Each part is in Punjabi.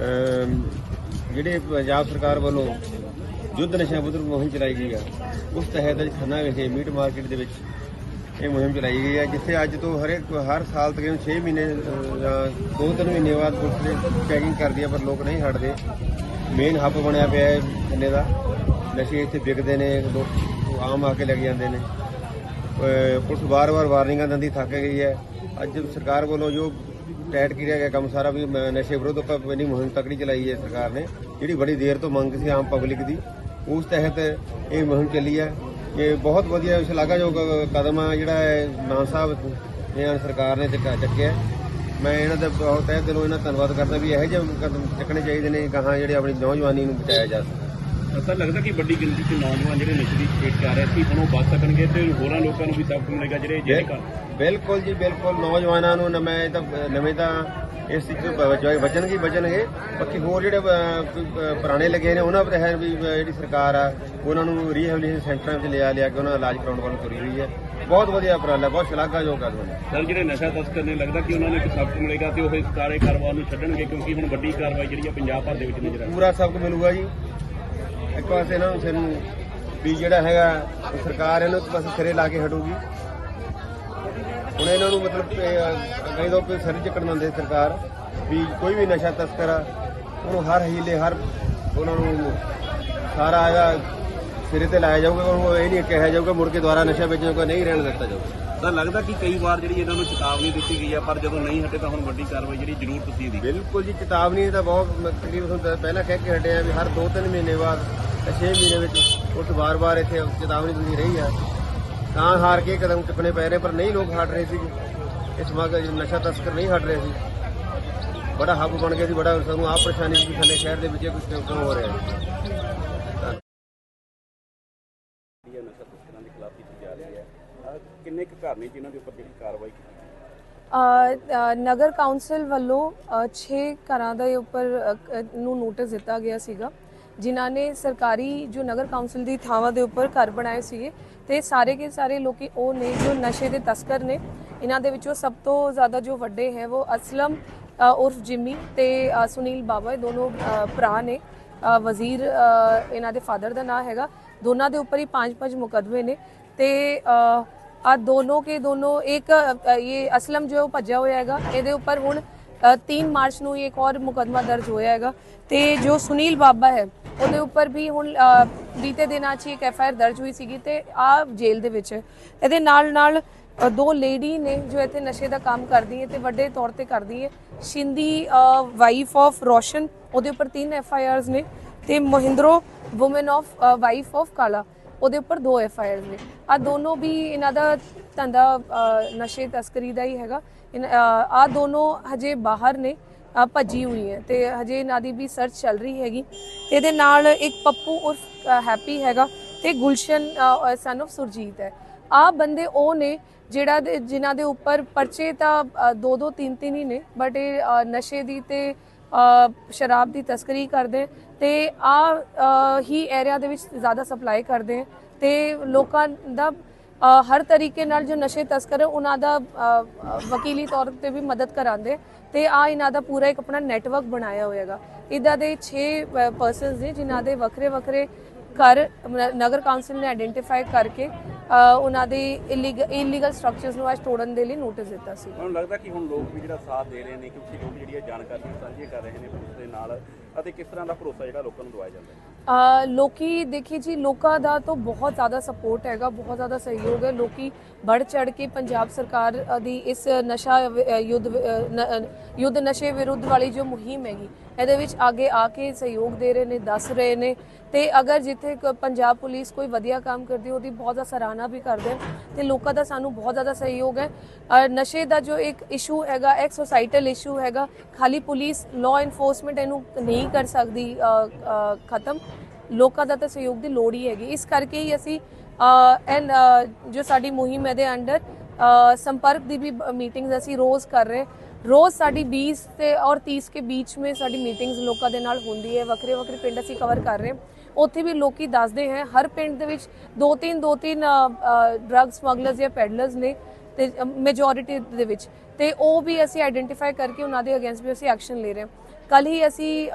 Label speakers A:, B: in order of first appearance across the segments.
A: ਜਿਹੜੇ ਪੰਜਾਬ ਸਰਕਾਰ ਵੱਲੋਂ ਯੁੱਧ ਨਸ਼ਾ ਵਿਰੁੱਧ ਮੁਹਿੰਮ ਚਲਾਈ ਗਈ ਆ, ਉਸ ਤਹਿਤ ਅੱਜ ਖੰਨਾ ਵਿਖੇ ਮੀਟ ਮਾਰਕੀਟ ਦੇ ਵਿੱਚ ਇਹ ਮੁਹਿੰਮ ਚਲਾਈ ਗਈ ਹੈ ਜਿੱਥੇ ਅੱਜ ਤੋਂ ਹਰੇਕ, ਹਰ ਸਾਲ ਤਕਰੀਬਨ 6 ਮਹੀਨੇ ਜਾਂ 2-3 ਮਹੀਨੇ ਬਾਅਦ ਪੁਲਿਸ ਚੈਕਿੰਗ ਕਰਦੀ ਹੈ ਪਰ ਲੋਕ ਨਹੀਂ ਹਟਦੇ। ਮੇਨ ਹੱਬ ਬਣਿਆ ਪਿਆ ਹੈ ਖੰਨੇ ਦਾ। ਨਸ਼ੇ ਇੱਥੇ ਵਿਕਦੇ ਨੇ, ਲੋਕ ਆਮ ਆ ਕੇ ਲੱਗ ਜਾਂਦੇ ਨੇ। ਪੁਲਿਸ ਵਾਰ-ਵਾਰ ਵਾਰਨਿੰਗਾਂ ਦਿੰਦੀ ਥੱਕ ਗਈ ਹੈ। ਅੱਜ ਸਰਕਾਰ ਵੱਲੋਂ ਜੋ ਟੈਟ ਕੀਤਾ ਗਿਆ ਕੰਮ ਸਾਰਾ ਵੀ ਨਸ਼ੇ ਵਿਰੁੱਧ ਆਪਾਂ ਇੰਨੀ ਮੁਹਿੰਮ ਤਕੜੀ ਚਲਾਈ ਹੈ ਸਰਕਾਰ ਨੇ। ਜਿਹੜੀ ਬੜੀ ਦੇਰ ਤੋਂ ਮੰਗ ਸੀ ਆਮ ਪਬਲਿਕ ਦੀ, ਉਸ ਤਹਿਤ ਇਹ ਮੁਹਿੰਮ ਚੱਲੀ ਹੈ। ਇਹ ਬਹੁਤ ਵਧੀਆ ਸ਼ਲਾਘਾਯੋਗ ਕਦਮ ਆ ਜਿਹੜਾ ਹੈ ਮਾਨ ਸਾਹਿਬ ਨੇ ਸਰਕਾਰ ਨੇ ਚੱਕਾ ਚੱਕਿਆ ਮੈਂ ਇਹਨਾਂ ਦਾ ਬਹੁਤ ਤਹਿ ਦਿਲੋਂ ਇਹਨਾਂ ਧੰਨਵਾਦ ਕਰਦਾ ਵੀ ਇਹੋ ਜਿਹੇ ਕਦਮ ਚੱਕਣੇ ਚਾਹੀਦੇ ਨੇ, ਗਾਹਾਂ ਜਿਹੜੇ ਆਪਣੀ ਨੌਜਵਾਨੀ ਨੂੰ ਬਚਾਇਆ ਜਾ ਸਕੇ।
B: ਤਾਂ ਲੱਗਦਾ ਕਿ ਵੱਡੀ ਗਿਣਤੀ 'ਚ ਨੌਜਵਾਨ ਜਿਹੜੇ ਨਸ਼ੇ ਦੀ ਸਪੀਡ ਕਰ ਰਹੇ ਸੀ ਹੁਣ ਉਹ ਬਚ ਸਕਣਗੇ ਤੇ ਹੋਰਾਂ ਲੋਕਾਂ ਨੂੰ ਵੀ ਸਬਕ ਮਿਲੇਗਾ ਜਿਹੜੇ ਜਿਹੜੇ ਕਰ
A: ਬਿਲਕੁਲ ਜੀ ਬਿਲਕੁਲ। ਨੌਜਵਾਨਾਂ ਨੂੰ ਨਵੇਂ ਤਾਂ ਨਵੇਂ ਤਾਂ ਇਸ ਚੀਜ਼ ਤੋਂ ਬਚਣਗੇ ਹੀ ਬਚਣਗੇ। ਬਾਕੀ ਹੋਰ ਜਿਹੜੇ ਪੁਰਾਣੇ ਲੱਗੇ ਨੇ ਉਹਨਾਂ ਪਰ ਹੈ ਵੀ ਜਿਹੜੀ ਸਰਕਾਰ ਆ ਉਹਨਾਂ ਨੂੰ ਰੀਹੈਬਿਲਿਟੇਸ਼ਨ ਸੈਂਟਰਾਂ ਵਿੱਚ ਲਿਆ ਲਿਆ ਕੇ ਉਹਨਾਂ ਦਾ ਇਲਾਜ ਕਰਾਉਣ ਵੱਲ ਤੁਰੀ ਹੋਈ ਹੈ। ਬਹੁਤ ਵਧੀਆ ਉਪਰਾਲਾ ਬਹੁਤ ਸ਼ਲਾਘਾਯੋਗ ਕਦਮ ਹੈ
B: ਸਰ ਜਿਹੜੇ ਨਸ਼ਾ ਤਸਕਰ ਨੇ ਲੱਗਦਾ ਕਿ ਉਹਨਾਂ ਨੂੰ ਇੱਕ ਸਬਕ ਮਿਲੇਗਾ ਤੇ ਉਹ ਇਸ ਕਾਰੇ ਕਾਰੋਬਾਰ ਨੂੰ ਛੱਡਣਗੇ ਕਿਉਂਕਿ ਹੁਣ ਵੱਡੀ ਕਾਰਵਾਈ ਜਿਹੜੀ ਆ ਪੰਜਾਬ ਭਰ ਦੇ ਵਿੱਚ ਨਜ਼ਰ ਆ
A: ਪੂਰਾ ਸਬਕ ਮਿਲੂਗਾ ਜੀ। ਇੱਕ ਪਾਸੇ ਇਹਨਾਂ ਨੂੰ ਸਿਰ ਨੂੰ ਵੀ ਜਿਹੜਾ ਹੈਗਾ ਸਰਕਾਰ ਇਹਨੂੰ ਬਸ ਸਿਰੇ ਲਾ ਕੇ ਹਟੂਗੀ। ਹੁਣ ਇਹਨਾਂ ਨੂੰ ਮਤਲਬ ਕਈ ਲੋਕ ਸਿਰ ਚੱਕਣ ਦਿੰਦੇ ਸਰਕਾਰ ਵੀ ਕੋਈ ਵੀ ਨਸ਼ਾ ਤਸਕਰ ਆ ਉਹਨੂੰ ਹਰ ਹੀਲੇ ਹਰ ਉਹਨਾਂ ਨੂੰ ਸਾਰਾ ਇਹਦਾ ਸਿਰੇ ਤੇ ਲਾਇਆ ਜਾਊਗਾ ਉਹਨੂੰ ਇਹ ਨਹੀਂ ਕਿਹਾ ਜਾਊਗਾ ਮੁੜ ਕੇ ਦੁਬਾਰਾ ਨਸ਼ਾ ਵੇਚਣ ਕੋਈ ਨਹੀਂ ਰਹਿਣ ਦਿੱਤਾ ਜਾਊਗਾ।
B: ਤਾਂ ਲੱਗਦਾ ਕਿ ਕਈ ਵਾਰ ਜਿਹੜੀ ਇਹਨਾਂ ਨੂੰ ਚੇਤਾਵਨੀ ਦਿੱਤੀ ਗਈ ਆ ਪਰ ਜਦੋਂ ਨਹੀਂ ਹਟੇ ਤਾਂ ਹੁਣ ਵੱਡੀ ਕਾਰਵਾਈ ਜਿਹੜੀ ਜ਼ਰੂਰ ਤੁਸੀਂ ਦੀ।
A: ਬਿਲਕੁਲ ਜੀ ਚੇਤਾਵਨੀ ਤਾਂ ਬਹੁਤ ਤਕਰੀਬਨ ਤਾਂ ਪਹਿਲਾਂ ਕਹਿ ਕੇ ਹਟੇ ਆ ਵੀ ਹਰ 2-3 ਮਹੀਨੇ ਬਾਅਦ 6 ਮਹੀਨੇ ਵਿੱਚ ਉਸ ਵਾਰ-ਵਾਰ ਇੱਥੇ ਚੇਤਾਵਨੀ ਦਿੰਦੀ ਰਹੀ ਆ। ਤਾਂ ਹਾਰ ਕੇ ਕਦਮ ਚੁੱਕਣੇ ਪੈ ਰਹੇ ਪਰ ਨਹੀਂ ਲੋਕ ਹਟ ਰਹੇ ਸੀ ਇਸ ਮਗ ਨਸ਼ਾ ਤਸਕਰ ਨਹੀਂ ਹਟ ਰਹੇ ਸੀ, ਬੜਾ ਹੱਬ ਬਣ ਗਿਆ ਸੀ, ਬੜਾ ਸਾਨੂੰ ਆਪ ਪਰੇਸ਼ਾਨੀ ਸੀ ਥੱਲੇ ਸ਼ਹਿਰ ਦੇ ਵਿੱਚ ਕੁਝ ਕਿਉਂ ਹੋ ਰਿਹਾ ਹੈ।
B: ਨਸ਼ਾ ਤਸਕਰਾਂ ਦੇ ਖਿਲਾਫ ਕੀਤੀ ਜਾ ਰਹੀ ਹੈ ਕਿੰਨੇ ਕੁ ਘਰ ਨੇ ਜਿਨ੍ਹਾਂ ਦੇ ਉੱਪਰ ਜਿਹੜੀ ਕਾਰਵਾਈ ਕੀਤੀ
C: ਨਗਰ ਕੌਂਸਲ ਵੱਲੋਂ 6 ਘਰਾਂ ਦੇ ਉੱਪਰ ਨੂੰ ਨੋਟਿਸ ਦਿੱਤਾ ਗਿਆ ਸੀਗਾ। ਜਿਨ੍ਹਾਂ ਨੇ ਸਰਕਾਰੀ ਜੋ ਨਗਰ ਕੌਂਸਲ ਦੀ ਥਾਵਾਂ ਦੇ ਉੱਪਰ ਘਰ ਬਣਾਏ ਸੀਗੇ ਤੇ ਸਾਰੇ ਕੇ ਸਾਰੇ ਲੋਕੀ ਉਹ ਨੇ ਜੋ ਨਸ਼ੇ ਦੇ ਤਸਕਰ ਨੇ, ਇਹਨਾਂ ਦੇ ਵਿੱਚੋਂ ਸਭ ਤੋਂ ਜ਼ਿਆਦਾ ਜੋ ਵੱਡੇ ਹੈ ਉਹ ਅਸਲਮ ਉਰਫ ਜਿਮੀ ਤੇ ਸੁਨੀਲ ਬਾਬਾ ਇਹ ਦੋਨੋਂ ਭਰਾ ਨੇ। ਵਜ਼ੀਰ ਇਹਨਾਂ ਦੇ ਫਾਦਰ ਦਾ ਨਾਮ ਹੈਗਾ। ਦੋਨਾਂ ਦੇ ਉੱਪਰ ਹੀ ਪੰਜ ਪੰਜ ਮੁਕੱਦਮੇ ਨੇ ਤੇ ਆ ਦੋਨੋਂ ਕੇ ਦੋਨੋਂ, ਇੱਕ ਇਹ ਅਸਲਮ ਜੋ ਭੱਜਿਆ ਹੋਇਆ ਹੈਗਾ, ਇਹਦੇ ਉੱਪਰ ਹੁਣ 3 ਮਾਰਚ ਨੂੰ ਇੱਕ ਹੋਰ ਮੁਕੱਦਮਾ ਦਰਜ ਹੋਇਆ ਹੈਗਾ ਤੇ ਜੋ ਸੁਨੀਲ ਬਾਬਾ ਹੈ, ਉਹਦੇ ਉੱਪਰ ਵੀ ਹੁਣ ਬੀਤੇ ਦਿਨਾਂ 'ਚ ਇੱਕ ਐਫ ਆਰ ਦਰਜ ਹੋਈ ਸੀਗੀ ਤੇ ਆ ਜੇਲ੍ਹ ਦੇ ਵਿੱਚ। ਇਹਦੇ ਨਾਲ ਨਾਲ ਦੋ ਲੇਡੀ ਨੇ ਜੋ ਇੱਥੇ ਨਸ਼ੇ ਦਾ ਕੰਮ ਕਰਦੀ ਹੈ ਤੇ ਵੱਡੇ ਤੌਰ ਤੇ ਕਰਦੀ ਹੈ ਸ਼ਿੰਦੀ ਵਾਈਫ ਆਫ ਰੋਸ਼ਨ, ਉਹਦੇ ਉੱਪਰ ਤਿੰਨ ਐਫ ਆਈ ਆਰਸ ਨੇ ਤੇ Mahindru woman of wife of Kala. ਉਹਦੇ ਉੱਪਰ ਦੋ ਐਫ ਆਈ ਆਰ ਨੇ। ਆ ਦੋਨੋਂ ਵੀ ਇਹਨਾਂ ਦਾ ਧੰਦਾ ਨਸ਼ੇ ਤਸਕਰੀ ਦਾ ਹੀ ਹੈਗਾ। ਆ ਦੋਨੋਂ ਹਜੇ ਬਾਹਰ ਨੇ ਭੱਜੀ ਹੋਈ ਹੈ ਤੇ ਹਜੇ ਇਹਨਾਂ ਦੀ ਵੀ ਸਰਚ ਚੱਲ ਰਹੀ ਹੈਗੀ। ਇਹਦੇ ਨਾਲ ਇੱਕ ਪੱਪੂ ਉਰਫ ਅ, ਹੈਪੀ ਹੈਗਾ ਤੇ ਗੁਲਸ਼ਨ ਸਨ ਆਫ ਸੁਰਜੀਤ ਹੈ। ਆ ਬੰਦੇ ਉਹ ਨੇ ਜਿਹੜਾ ਦੇ- ਜਿਨ੍ਹਾਂ ਦੇ ਉੱਪਰ ਪਰਚੇ ਤਾਂ ਦੋ ਦੋ ਤਿੰਨ ਤਿੰਨ ਹੀ ਨੇ ਬਟ ਇਹ ਨਸ਼ੇ ਦੀ ਤੇ ਸ਼ਰਾਬ ਦੀ ਤਸਕਰੀ ਕਰਦੇ ਤੇ ਆ ਹੀ ਏਰੀਆ ਦੇ ਵਿੱਚ ਜ਼ਿਆਦਾ ਸਪਲਾਈ ਕਰਦੇ ਹੈ ਤੇ ਲੋਕਾਂ ਦਾ ਹਰ ਤਰੀਕੇ ਨਾਲ ਜੋ ਨਸ਼ੇ ਤਸਕਰ ਉਹਨਾਂ ਦਾ ਵਕੀਲੀ ਤੌਰ ਤੇ ਵੀ ਮਦਦ ਕਰਾਉਂਦੇ ਤੇ ਆ ਇਹਨਾਂ ਦਾ ਪੂਰਾ ਇੱਕ ਆਪਣਾ ਨੈਟਵਰਕ ਬਣਾਇਆ ਹੋਇਆਗਾ ਇਦਾਂ ਦੇ 6 ਪਰਸਨਸ ਨੇ ਜਿਨ੍ਹਾਂ ਦੇ ਵੱਖਰੇ ਵੱਖਰੇ ਘਰ ਨਗਰ ਕੌਂਸਲ ਨੇ ਆਇਡੈਂਟੀਫਾਈ ਕਰਕੇ ਅ, ਉਹਨਾਂ ਦੇ ਇਲੀਗਲ ਸਟਰਕਚਰਸ ਨੂੰ ਅੱਜ ਤੋੜਨ ਦੇ ਲਈ ਨੋਟਿਸ ਦਿੱਤਾ ਸੀ।
B: ਮੈਨੂੰ ਲੱਗਦਾ ਕਿ ਹੁਣ ਲੋਕ ਵੀ ਜਿਹੜਾ ਸਾਥ ਦੇ ਰਹੇ ਨੇ ਕਿਉਂਕਿ ਲੋਕ ਜਿਹੜੀਆਂ ਜਾਣਕਾਰੀਆਂ ਸਾਂਝੀਆਂ ਕਰ ਰਹੇ ਨੇ ਪੁਲਿਸ ਦੇ ਨਾਲ ਅਤੇ ਕਿਸ ਤਰ੍ਹਾਂ ਦਾ ਭਰੋਸਾ ਜਿਹੜਾ ਲੋਕਾਂ ਨੂੰ ਦਵਾਇਆ ਜਾਂਦਾ ਹੈ?
C: ਅ, ਲੋਕੀ ਦੇਖੀ ਜੀ ਲੋਕਾਂ ਦਾ ਤਾਂ ਬਹੁਤ ਜ਼ਿਆਦਾ ਸਪੋਰਟ ਹੈਗਾ ਬਹੁਤ ਜ਼ਿਆਦਾ ਸਹਿਯੋਗ ਹੈ। ਲੋਕੀ ਵੱਧ ਚੜ ਕੇ ਪੰਜਾਬ ਸਰਕਾਰ ਦੀ ਇਸ ਨਸ਼ਾ ਯੁੱਧ ਯੁੱਧ ਨਸ਼ੇ ਵਿਰੁੱਧ ਵਾਲੀ ਜੋ ਮੁਹਿੰਮ ਹੈਗੀ ਇਹਦੇ ਵਿੱਚ ਅੱਗੇ ਆ ਕੇ ਸਹਿਯੋਗ ਦੇ ਰਹੇ ਨੇ ਦੱਸ ਰਹੇ ਨੇ। ਤੇ ਅਗਰ ਜਿੱਥੇ ਪੰਜਾਬ ਪੁਲਿਸ ਕੋਈ ਵਧੀਆ ਕੰਮ ਕਰਦੀ ਉਹਦੀ ਬਹੁਤ ਜ਼ਿਆਦਾ ਸਰਾਹਨਾ ਵੀ ਕਰਦੇ ਹਨ ਤੇ ਲੋਕਾਂ ਦਾ ਸਾਨੂੰ ਬਹੁਤ ਜ਼ਿਆਦਾ ਸਹਿਯੋਗ ਹੈ। ਅ, ਨਸ਼ੇ ਦਾ ਜੋ ਇੱਕ ਇਸ਼ੂ ਹੈਗਾ ਇੱਕ ਸੋਸਾਈਟਲ ਇਸ਼ੂ ਹੈਗਾ ਖਾਲੀ ਪੁਲਿਸ ਲਾਅ ਇਨਫੋਰਸਮੈਂਟ ਇਹਨੂੰ ਨਹੀਂ ਕਰ ਸਕਦੀ ਖਤਮ। ਲੋਕਾਂ ਦਾ ਤਾਂ ਸਹਿਯੋਗ ਦੀ ਲੋੜ ਹੀ ਹੈਗੀ। ਇਸ ਕਰਕੇ ਹੀ ਅਸੀਂ ਐਂਡ ਜੋ ਸਾਡੀ ਮੁਹਿੰਮ ਹੈ ਦੇ ਅੰਡਰ ਸੰਪਰਕ ਦੀ ਵੀ ਮੀਟਿੰਗਸ ਅਸੀਂ ਰੋਜ਼ ਕਰ ਰਹੇ ਰੋਜ਼ ਸਾਡੀ 20 ਤੇ ਔਰ 30 ਕੇ ਵਿੱਚ ਸਾਡੀ ਮੀਟਿੰਗਸ ਲੋਕਾਂ ਦੇ ਨਾਲ ਹੁੰਦੀ ਹੈ। ਵੱਖਰੇ ਵੱਖਰੇ ਪਿੰਡ ਅਸੀਂ ਕਵਰ ਕਰ ਰਹੇ ਉੱਥੇ ਵੀ ਲੋਕੀ ਦੱਸਦੇ ਹੈ, ਹਰ ਪਿੰਡ ਦੇ ਵਿੱਚ ਦੋ ਤਿੰਨ ਦੋ ਤਿੰਨ ਡਰੱਗ ਸਮਗਲਰਸ ਜਾਂ ਪੈਡਲਰਸ ਨੇ ਤੇ ਮੈਜੋਰਿਟੀ ਦੇ ਵਿੱਚ। ਤੇ ਉਹ ਵੀ ਅਸੀਂ ਆਇਡੈਂਟੀਫਾਈ ਕਰਕੇ ਉਹਨਾਂ ਦੇ ਅਗੇਂਸਟ ਵੀ ਅਸੀਂ ਐਕਸ਼ਨ ਲੈ ਰਹੇ ਹਾਂ। ਕੱਲ ਹੀ ਅਸੀਂ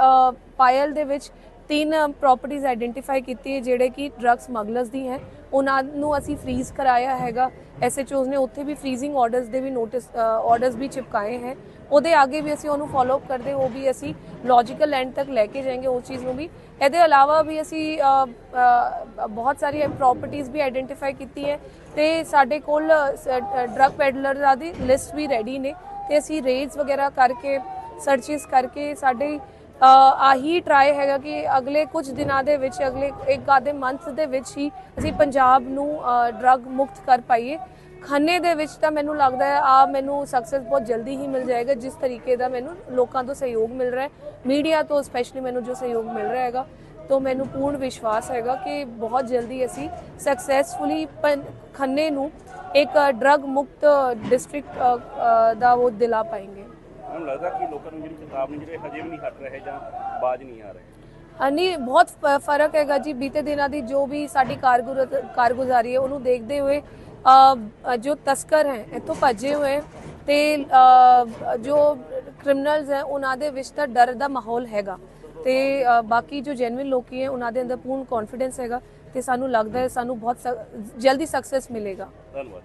C: ਪਾਇਲ ਦੇ ਵਿੱਚ ਤਿੰਨ ਪ੍ਰਾਪਰਟੀਆਂ ਆਇਡੈਂਟੀਫਾਈ ਕੀਤੀ ਜਿਹੜੇ ਕਿ ਡਰੱਗ ਸਮਗਲਰਸ ਦੀ ਹੈ। ਉਹਨਾਂ ਨੂੰ ਅਸੀਂ ਫ੍ਰੀਜ਼ ਕਰਾਇਆ ਹੈਗਾ। ਐਸਐਚਓਜ਼ ਨੇ ਉੱਥੇ ਵੀ ਫ੍ਰੀਜ਼ਿੰਗ ਆਰਡਰਸ ਦੇ ਵੀ ਨੋਟਿਸ ਆਰਡਰਸ ਵੀ ਚਿਪਕਾਏ ਹੈ। ਉਹਦੇ ਅੱਗੇ ਵੀ ਅਸੀਂ ਉਹਨੂੰ ਫਾਲੋ ਅਪ ਕਰਦੇ, ਉਹ ਵੀ ਅਸੀਂ ਲੌਜੀਕਲ ਐਂਡ ਤੱਕ ਲੈ ਕੇ ਜਾਏਗੇ ਉਸ ਚੀਜ਼ ਨੂੰ ਵੀ। ਇਹਦੇ ਇਲਾਵਾ ਵੀ ਅਸੀਂ ਬਹੁਤ ਸਾਰੀਆਂ ਪ੍ਰਾਪਰਟੀਆਂ ਵੀ ਆਇਡੈਂਟੀਫਾਈ ਕੀਤੀ ਹੈ ਤੇ ਸਾਡੇ ਕੋਲ ਡਰੱਗ ਪੈਡਲਰਾਂ ਦੀ ਲਿਸਟ ਵੀ ਰੈਡੀ ਨੇ ਤੇ ਅਸੀਂ ਰੇਡਸ ਵਗੈਰਾ ਕਰਕੇ ਸਰਚਿਸ ਕਰਕੇ ਸਾਡੇ ਆਹੀ ਟਰਾਈ ਹੈਗਾ ਕਿ ਅਗਲੇ ਕੁਝ ਦਿਨਾਂ ਦੇ ਵਿੱਚ, ਅਗਲੇ ਇੱਕ ਆਧੇ ਮੰਥ ਦੇ ਵਿੱਚ ਹੀ ਅਸੀਂ ਪੰਜਾਬ ਨੂੰ ਡਰੱਗ ਮੁਕਤ ਕਰ ਪਾਈਏ। ਖੰਨੇ ਦੇ ਵਿੱਚ ਤਾਂ ਮੈਨੂੰ ਲੱਗਦਾ ਹੈ ਆ ਮੈਨੂੰ ਸਕਸੈਸ ਬਹੁਤ ਜਲਦੀ ਹੀ ਮਿਲ ਜਾਏਗਾ, ਜਿਸ ਤਰੀਕੇ ਦਾ ਮੈਨੂੰ ਲੋਕਾਂ ਤੋਂ ਸਹਿਯੋਗ ਮਿਲ ਰਿਹਾ ਹੈ। ਮੀਡੀਆ ਤੋਂ ਸਪੈਸ਼ਲੀ ਮੈਨੂੰ ਜੋ ਸਹਿਯੋਗ ਮਿਲ ਰਿਹਾ ਹੈਗਾ, ਤੋਂ ਮੈਨੂੰ ਪੂਰਨ ਵਿਸ਼ਵਾਸ ਹੈਗਾ ਕਿ ਬਹੁਤ ਜਲਦੀ ਅਸੀਂ ਸਕਸੈਸਫੁਲੀ ਖੰਨੇ ਨੂੰ ਇੱਕ ਡਰੱਗ ਮੁਕਤ ਡਿਸਟ੍ਰਿਕਟ ਦਾ ਉਹ ਦਿਲਾ ਪਾਏਗੇ।
B: ਮੈਨੂੰ ਲੱਗਦਾ ਕਿ ਲੋਕਾਂ ਨੂੰ ਜਿਹੜੀ ਕਿਤਾਬ ਨੇ ਜਿਹੜੇ ਹਜੇ ਵੀ ਨਹੀਂ ਹਟ ਰਹੇ ਜਾਂ ਬਾਜ ਨਹੀਂ ਆ ਰਹੇ।
C: ਨਹੀਂ ਬਹੁਤ ਫ਼ਰਕ ਹੈਗਾ ਜੀ। ਬੀਤੇ ਦਿਨਾਂ ਦੀ ਜੋ ਵੀ ਸਾਡੀ ਕਾਰਗੁਰ ਕਾਰਗੁਜ਼ਾਰੀ ਹੈ ਉਹਨੂੰ ਦੇਖਦੇ ਹੋਏ ਜੋ ਤਸਕਰ ਹੈ ਇੱਥੋਂ ਭੱਜੇ ਹੋਏ ਤੇ ਜੋ ਕ੍ਰਿਮੀਨਲਸ ਹੈ ਉਹਨਾਂ ਦੇ ਵਿੱਚ ਤਾਂ ਡਰ ਦਾ ਮਾਹੌਲ ਹੈਗਾ। ਤੇ ਬਾਕੀ ਜੋ ਜੈਨੂਇਨ ਲੋਕੀ ਹੈ ਉਹਨਾਂ ਦੇ ਅੰਦਰ ਪੂਰਨ ਕੌਨਫੀਡੈਂਸ ਹੈਗਾ ਤੇ ਸਾਨੂੰ ਲੱਗਦਾ ਹੈ ਸਾਨੂੰ ਬਹੁਤ ਜਲਦੀ ਸਕਸੈਸ ਮਿਲੇਗਾ।
B: ਧੰਨਵਾਦ।